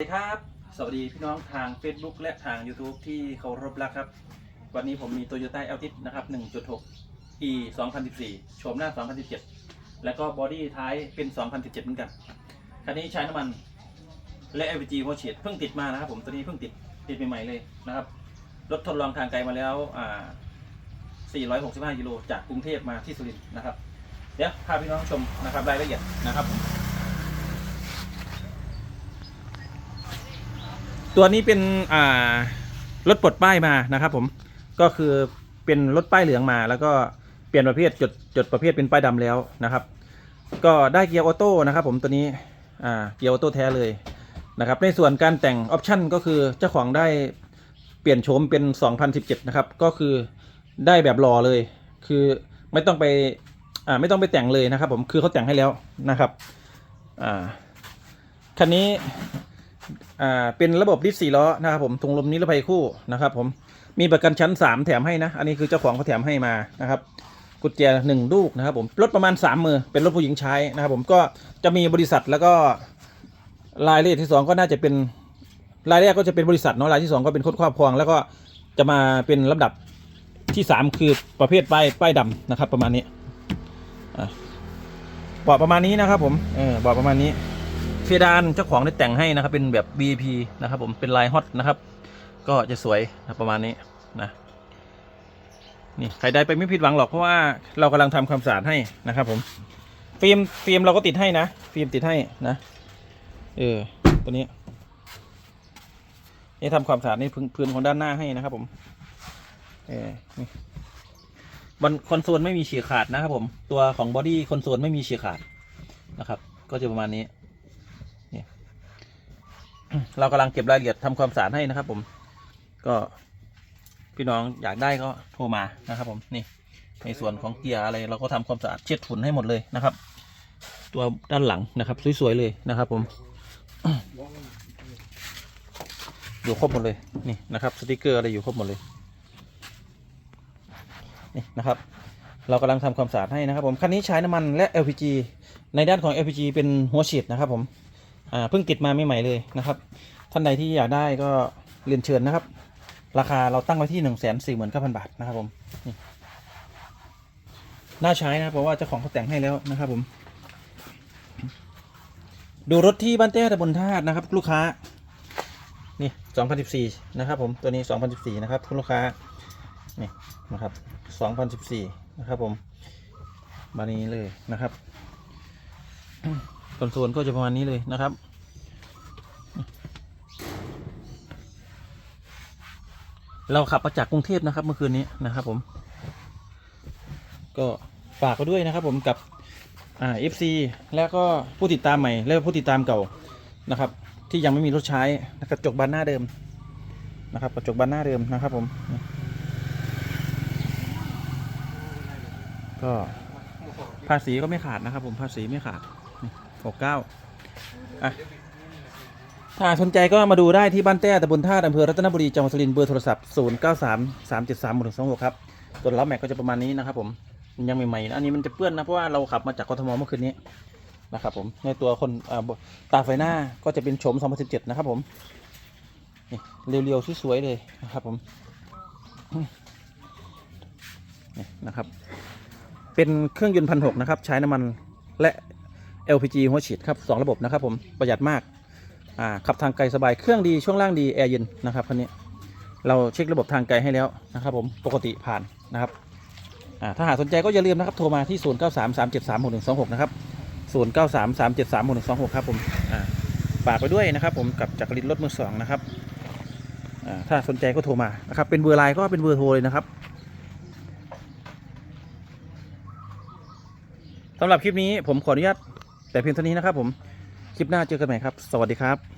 สวัสดีครับ สวัสดีพี่น้องทาง Facebook และทาง YouTube ที่เคารพรักครับ วันนี้ผมมี Toyota a l t i s นะครับ 1.6 e 2014 โฉมหน้า 2017 แล้วก็บอดี้ท้ายเป็น 2017 เหมือนกัน คันนี้ใช้น้ำมันและ LPG หัวฉีดเพิ่งติดมานะครับผมตัวนี้เพิ่งติดติดใหม่ๆเลยนะครับ รถทดลองทางไกลมาแล้วอ่า465กิโลจากกรุงเทพมาที่สุรินทร์นะครับ เดี๋ยวพาพี่น้องชมนะครับรายละเอียดนะครับผม ตัวนี้เป็นอ่ารถปลดป้ายมานะครับผมก็คือเป็นรถป้ายเหลืองมา แล้วก็เปลี่ยนประเภทจดจดประเภทเป็นป้ายดำแล้วนะครับ ก็ได้เกียร์ออโต้นะครับผมตัวนี้อ่าเกียร์ออโต้แท้เลยนะครับในส่วนการแต่งออปชันก็คือเจ้าของได้เปลี่ยนโฉมเป็น 2017 นะครับ ก็คือได้แบบรอเลย คือไม่ต้องไปอ่าไม่ต้องไปแต่งเลยนะครับผมคือเขาแต่งให้แล้วนะครับอ่าคันนี้ อ่าเป็นระบบดิสสี่ล้อนะครับผมถุงลมนิรภัยคู่นะครับผมมีประกันชั้น 3 แถมให้นะ อันนี้คือเจ้าของเขาแถมให้มานะครับกุญแจหนึ่งลูกนะครับผมรถประมาณ 3 มือเป็นรถผู้หญิงใช้นะครับผมก็จะมีบริษัทแล้วก็รายเลขที่ 2 ก็น่าจะเป็นรายแรกก็จะเป็นบริษัทเนาะรายที่ 2 ก็เป็นคนครอบครอง แล้วก็จะมาเป็นลำดับที่ 3 คือประเภทป้ายป้ายดำนะครับ ประมาณนี้อะเบาะประมาณนี้นะครับผมเออบาะประมาณนี้ เพดานเจ้าของได้แต่งให้นะครับ เป็นแบบ BP นะครับผมเป็นลายฮอตนะครับ ก็จะสวยนะประมาณนี้นะนี่ใครได้ไปไม่ผิดหวังหรอกเพราะว่าเรากำลังทำความสะอาดให้นะครับ ผมฟิล์มฟิล์มเราก็ติดให้นะฟิล์มติดให้นะ เออตัวนี้นี่ทำความสะอาดนพื้นพื้นของด้านหน้าให้นะครับ ผม เออนี่บนคอนโซลไม่มีฉีกขาดนะครับ ผม ตัวของบอดี้คอนโซลไม่มีฉีกขาดนะครับ ก็จะประมาณนี้ เรากำลังเก็บรายละเอียดทำความสะอาดให้นะครับ ผม ก็พี่น้องอยากได้ก็โทรมานะครับ ผมนี่ ในส่วนของเกียร์อะไร เราก็ทำความสะอาดเช็ดฝุ่นให้หมดเลยนะครับ ตัวด้านหลังนะครับ สวยๆเลยนะครับ ผมอยู่ครบหมดเลยนี่นะครับสติกเกอร์อะไรอยู่ครบหมดเลยนี่นะครับ เรากำลังทำความสะอาดให้นะครับ ผมคันนี้ใช้น้ำมันและ LPG ในด้านของ LPG เป็นหัวฉีดนะครับ ผม อ่าเพิ่งติดมาใหม่ๆเลยนะครับ ท่านใดที่อยากได้ก็เรียนเชิญนะครับ ราคาเราตั้งไว้ที่หนึ่งแสนสี่หมื่นเก้าพันบาทนะครับผมนี่น่าใช้นะเพราะว่าเจ้าของเขาแต่งให้แล้วนะครับผม ดูรถที่บ้านเต้ตะบนธาตุนะครับ ลูกค้า นี่สองพันสิบสี่นะครับผมตัวนี้สองพันสิบสี่นะครับคุณลูกค้า นี่นะครับสองพันสิบสี่นะครับผมมานี้เลยนะครับ คอนโซลก็จะประมาณนี้เลยนะครับ เราขับมาจากกรุงเทพนะครับ เมื่อคืนนี้นะครับ ผม ก็ฝากก็ด้วยนะครับ ผมกับอ่า FC แล้วก็ผู้ติดตามใหม่ และผู้ติดตามเก่านะครับ ที่ยังไม่มีรถใช้กระจกบานหน้าเดิมนะครับ กระจกบานหน้าเดิมนะครับ ผม ก็ภาษีก็ไม่ขาดนะครับ ผมภาษีไม่ขาด หกเก้าอะถ้าสนใจก็มาดูได้ที่บ้านแต้ตำบลท่าอำเภอรัตนบุรีจังหวัดสุรินทร์เบอร์โทรศัพท์ 0 9 3 3 7 3 1 2 6 ครับตัวล้อแม็กก็จะประมาณนี้นะครับผมยังใหม่ๆนะอันนี้มันจะเปื้อนนะ เพราะว่าเราขับมาจากกทมเมื่อคืนนี้นะครับผมในตัวคนตาไฟหน้าก็จะเป็นโฉม 2017 นะครับผมนี่เรียวๆสวยๆเลยนะครับผมนี่นะครับ เป็นเครื่องยนต์พันหกนะครับ ใช้น้ำมันและ LPG หัวฉีดครับสองระบบนะครับผมประหยัดมากขับทางไกลสบายเครื่องดีช่วงล่างดีแอร์เย็นนะครับคันนี้เราเช็คระบบทางไกลให้แล้วนะครับผมปกติผ่านนะครับถ้าหากสนใจก็อย่าลืมนะครับโทรมาที่ 0 9 3 3 7 3 6 1 2 6 นะครับ 0 9 3 3 7 3 6 1 2 6 ครับผมฝากไปด้วยนะครับผมกับจักรินรถมือสองนะครับถ้าสนใจก็โทรมานะครับเป็นเบอร์ไลน์ก็เป็นเบอร์โทรเลยนะครับสำหรับคลิปนี้ผมขออนุญาต แต่เพียงเท่านี้นะครับผม คลิปหน้าเจอกันใหม่ครับ สวัสดีครับ